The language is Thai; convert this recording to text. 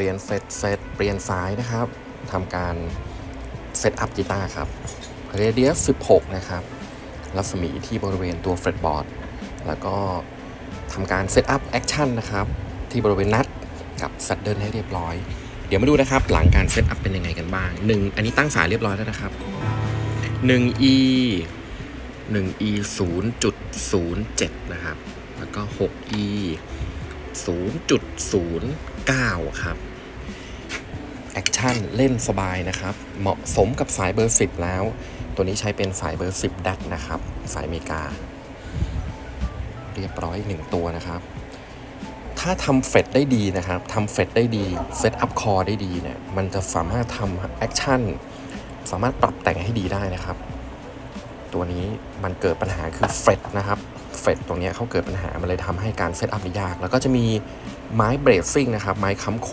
ลี่ยนเฟสเซตเปลี่ยนสายนะครับทำการเซตอัพกีตาร์ครับเรเดียส16 นะครับรัศมีที่บริเวณตัวเฟรตบอร์ดแล้วก็ทำการเซตอัพแอคชั่นนะครับที่บริเวณนัดกับสัดเดิลให้เรียบร้อย เดี๋ยวมาดูนะครับหลังการเซตอัพเป็นยังไงกันบ้าง 1 อันนี้ตั้งสายเรียบร้อยแล้วนะครับ 1e 1e 0.07 นะครับ แล้วก็ 6e 0.09 ครับ แอคชั่นเล่นสบายนะครับ เหมาะสมกับสายเบอร์ 10 แล้ว ตัวนี้ใช้เป็นสายเบอร์ 10 ดัตนะครับ สายอเมริกา เรียบร้อย 1 ตัวนะครับ ถ้าทำเฟดได้ดีนะครับทำเฟดได้ดีเซตอัพคอได้ดีเนี่ยมันจะสามารถทำแอคชั่นสามารถปรับแต่งให้ดีได้นะครับ ตัวนี้มันเกิดปัญหาคือเฟดนะครับเฟดตรงนี้เขาเกิดปัญหา มันเลยทำให้การเซตอัพนี่ยาก แล้วก็จะมีไม้เบรซิ่งนะครับ ไม้ค้ำโค